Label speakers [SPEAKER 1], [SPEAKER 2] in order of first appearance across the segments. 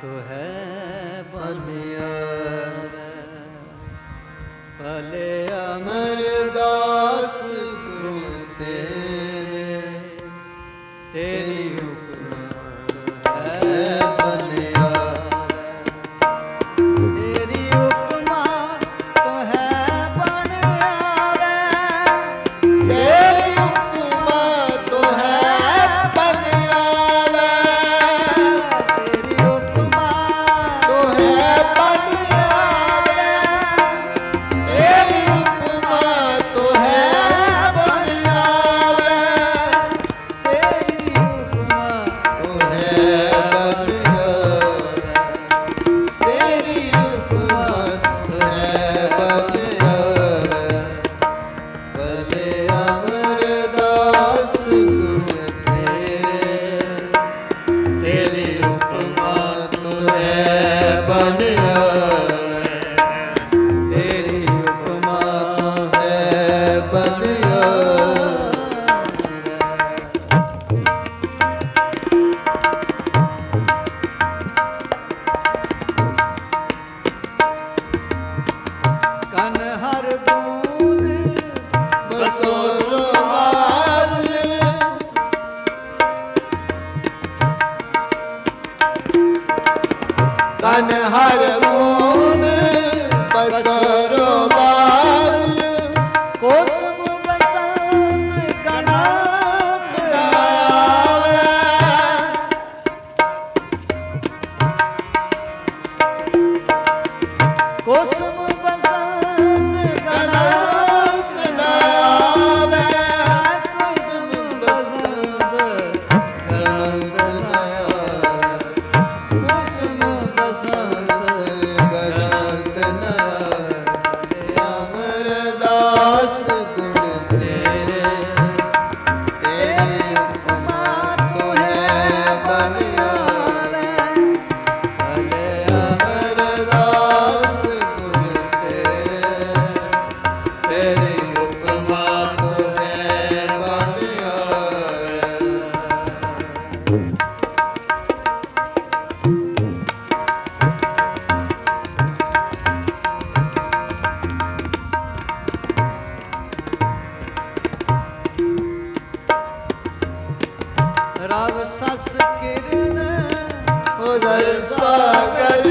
[SPEAKER 1] तो है बने
[SPEAKER 2] Rama. ਸਸ ਕਿਰਨ
[SPEAKER 1] ਉਦਰ ਸਾਗਰ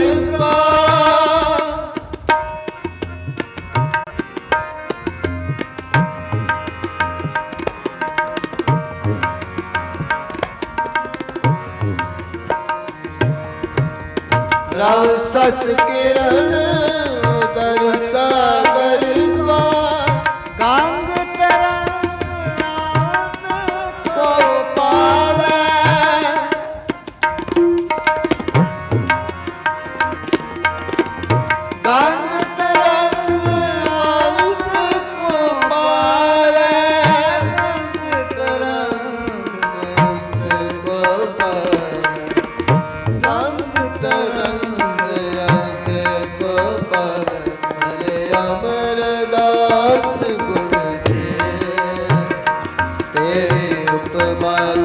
[SPEAKER 1] ਕਿਰਨ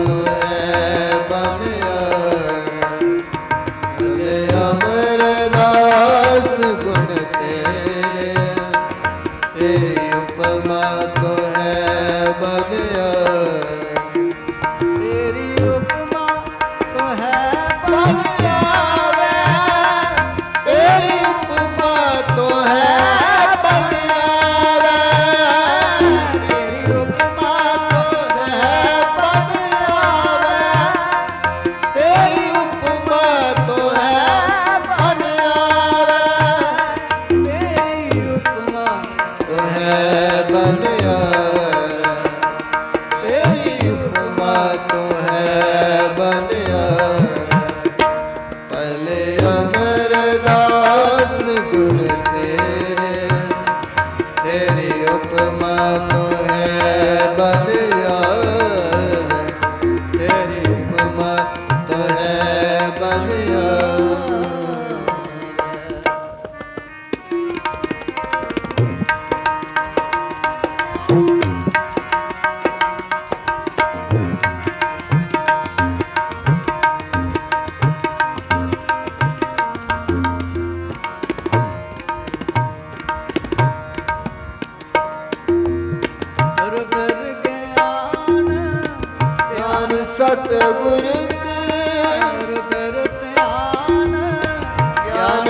[SPEAKER 1] Hallelujah.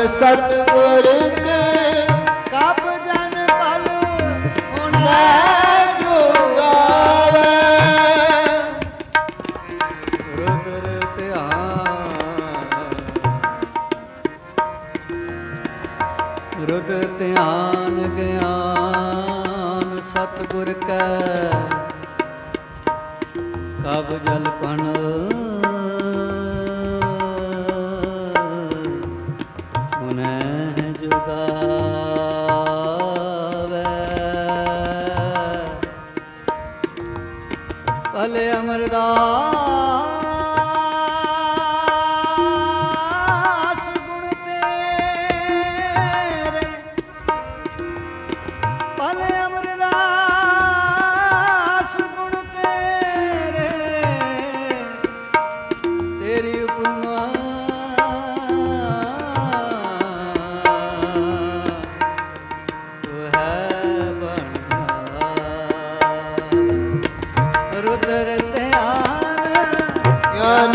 [SPEAKER 1] ਨਾਨਕ ਸਤਿਗੁਰ ਤੇ
[SPEAKER 2] ਕਬ ਜਨ ਭਲ ਹੁਣ
[SPEAKER 1] ਲੈ ਜੁਗਾਵੇ।
[SPEAKER 2] ਗੁਰੂ ਤੇਰੇ ਧਿਆਨ। ਰੁਦ ਧਿਆਨ ਗਿਆਨ ਸਤਿਗੁਰ ਕੈ। ਕਬ ਜਲ ਪਣ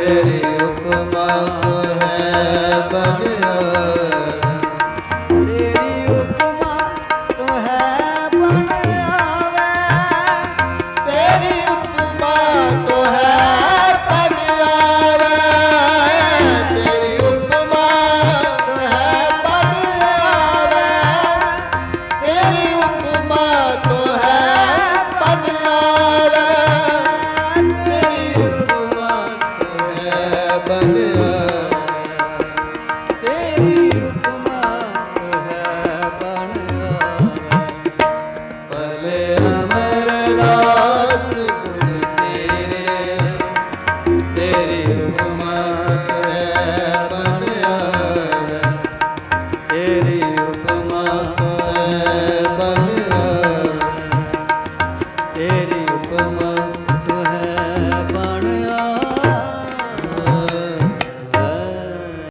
[SPEAKER 2] ਤੇਰੇ
[SPEAKER 1] ਹੁਕਮਾਂ